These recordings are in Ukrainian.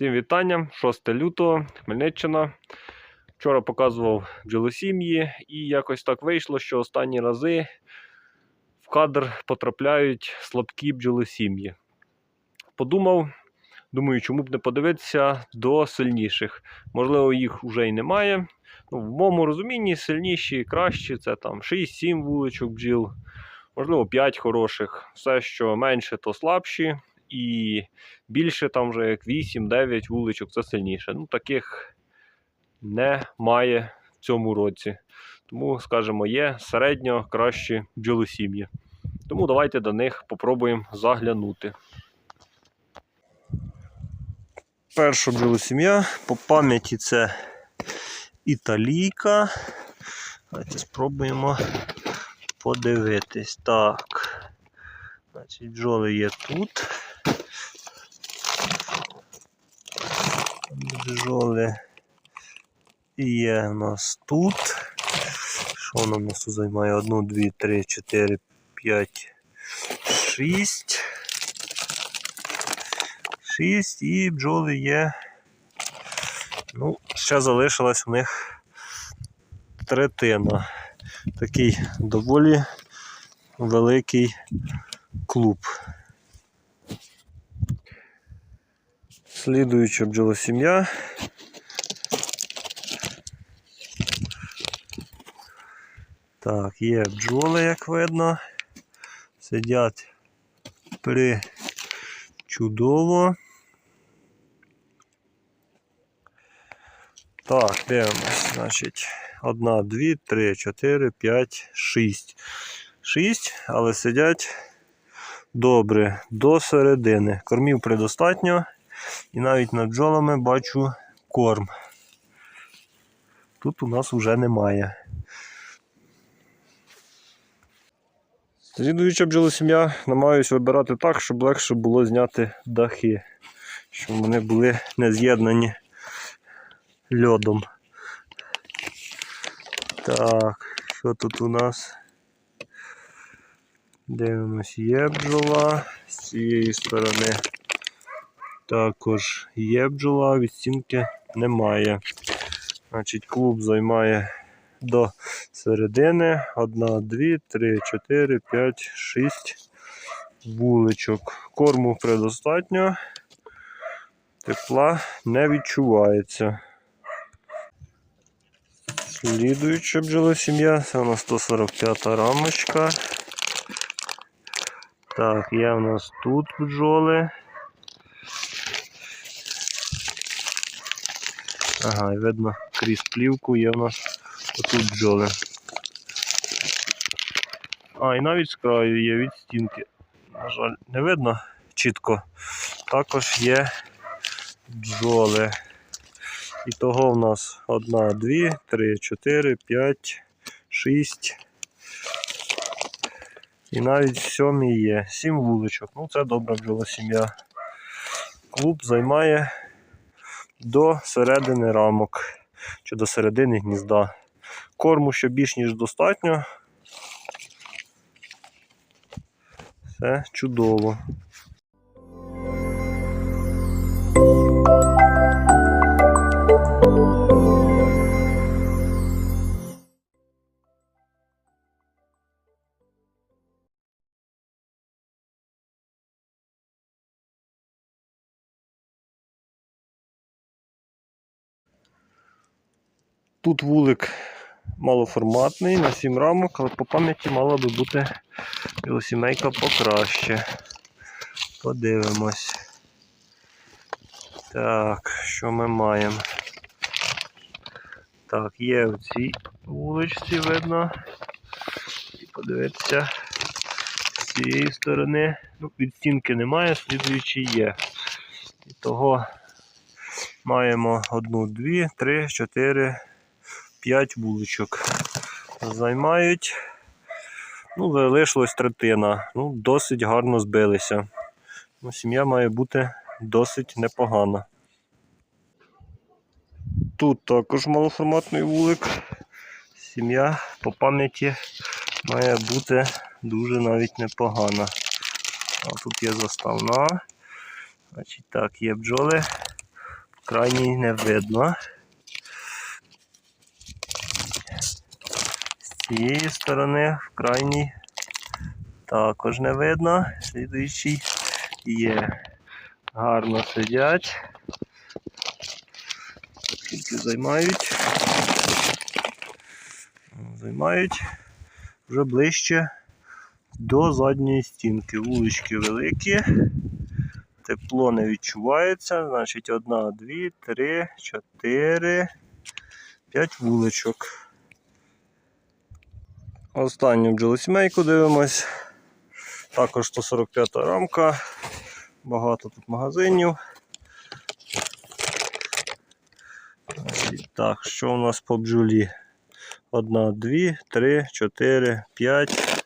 Всім вітання, 6 лютого, Хмельниччина. Вчора показував бджолосім'ї і якось так вийшло, що останні рази в кадр потрапляють слабкі бджолосім'ї. Подумав, думаю, чому б не подивитися до сильніших. Можливо, їх вже й немає. Ну, в моєму розумінні сильніші, кращі це там 6-7 вуличок бджіл, можливо, 5 хороших. Все, що менше, то слабші. І більше там вже як 8-9 вуличок, це сильніше. Ну, таких немає в цьому році. Тому, скажімо, є середньо кращі бджолосім'ї. Тому давайте до них попробуємо заглянути. Перша бджолосім'я по пам'яті це італійка. Давайте спробуємо подивитись. Так. Значить, бджоли є тут. Бджоли є в нас тут. Що воно в нас тут займає? 1, 2, 3, 4, 5, 6. 6 і бджоли є. Ну, ще залишилась у них третина. Такий доволі великий клуб. Слідуюча бджолосім'я. Так, є бджоли, як видно. Сидять при чудово. Так, дивимось. Значить, одна, дві, три, чотири, п'ять, шість. Шість, але сидять добре до середини. Кормів предостатньо. І навіть над бджолами бачу корм. Тут у нас вже немає. Слідуюча бджолосім'я намагаюся вибирати так, щоб легше було зняти дахи, щоб вони були не з'єднані льодом. Так, що тут у нас? Дивимось, є бджола з цієї сторони. Також є бджола, відстінки немає. Значить, клуб займає до середини. Одна, дві, три, чотири, п'ять, шість вуличок. Корму предостатньо. Тепла не відчувається. Слідуюча бджолосім'я, це у нас 145 рамочка. Так, є у нас тут бджоли. Ага, і видно, крізь плівку є в нас отут бджоли. А, і навіть з краю є від стінки. На жаль, не видно чітко. Також є бджоли. І того в нас одна, дві, три, чотири, п'ять, шість. І навіть сьомі є. Сім вуличок. Ну це добра бджола сім'я. Клуб займає до середини рамок чи до середини гнізда. Корму ще більш ніж достатньо. Все чудово. Тут вулик малоформатний на 7 рамок, але по пам'яті мала би бути білосімейка покраще. Подивимось. Так, що ми маємо? Так, є в цій вуличці видно. І подивитися з цієї сторони. Ну, від стінки немає, слідуючий є. І того маємо одну, дві, три, чотири. 5 вуличок займають. Ну, залишилась третина. Ну, Досить гарно збилися. Ну, Сім'я має бути досить непогана. Тут також малоформатний вулик. Сім'я по пам'яті має бути дуже навіть непогана. А тут є заставна. Значить, так, є бджоли. крайній не видно. Цієї сторони в крайній також не видно. Слідуючий є. Гарно сидять. Скільки займають? Займають вже ближче до задньої стінки. Вулички великі. Тепло не відчувається. Значить, одна, дві, три, чотири, п'ять вуличок. Останню бджолосімейку дивимось. Також 145 рамка. Багато тут магазинів. Значить, Так, що у нас по бджолі? Одна, дві, три, чотири, п'ять.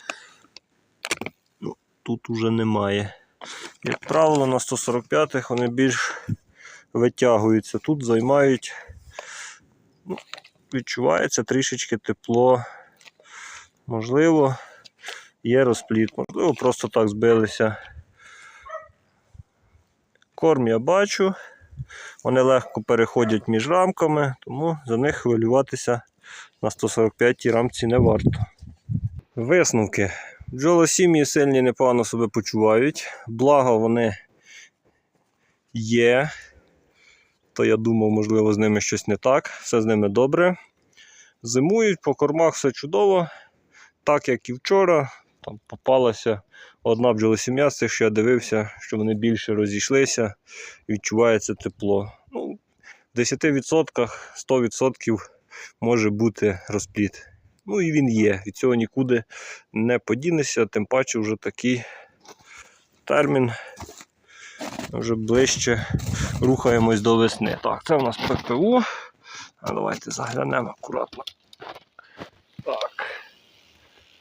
Ну, тут уже немає. Як правило, на 145-х вони більш витягуються. Тут займають, ну, відчувається трішечки тепло. Можливо, є розпліт, можливо, просто так збилися. Корм я бачу. Вони легко переходять між рамками, тому за них хвилюватися на 145 рамці не варто. Висновки. Бджолосім'ї сильні непогано себе почувають. Благо вони є. То я думав, можливо, з ними щось не так. Все з ними добре. Зимують, по кормах все чудово. Так як і вчора, там попалася одна бджолосім'я з що я дивився, що вони більше розійшлися, відчувається тепло. Ну, в 10% 100% може бути розпліт. Ну і він є. Від цього нікуди не подінешся, тим паче вже такий термін. Вже ближче рухаємось до весни. Так, це у нас ППУ. А давайте заглянемо акуратно.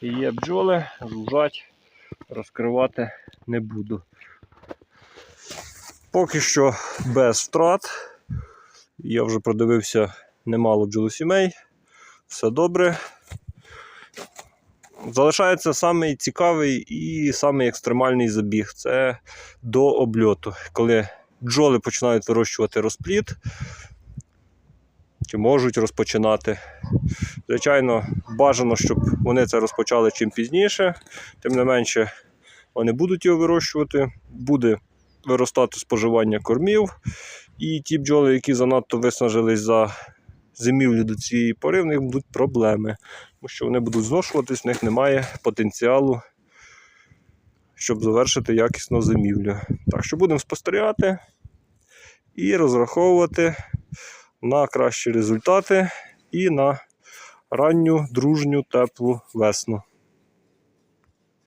Так. Є бджоли, жужжать, розкривати не буду. Поки що без втрат. Я вже продивився немало бджолосімей. Все добре. Залишається самий цікавий і самий екстремальний забіг це до обльоту. Коли бджоли починають вирощувати розпліт, чи можуть розпочинати. Звичайно, бажано, щоб вони це розпочали чим пізніше, тим не менше вони будуть його вирощувати, буде виростати споживання кормів. І ті бджоли, які занадто виснажились за зимівлю до цієї пори, в них будуть проблеми, тому що вони будуть зношуватись, в них немає потенціалу, щоб завершити якісно зимівлю. Так що будемо спостерігати і розраховувати на кращі результати і на ранню, дружню, теплу весну.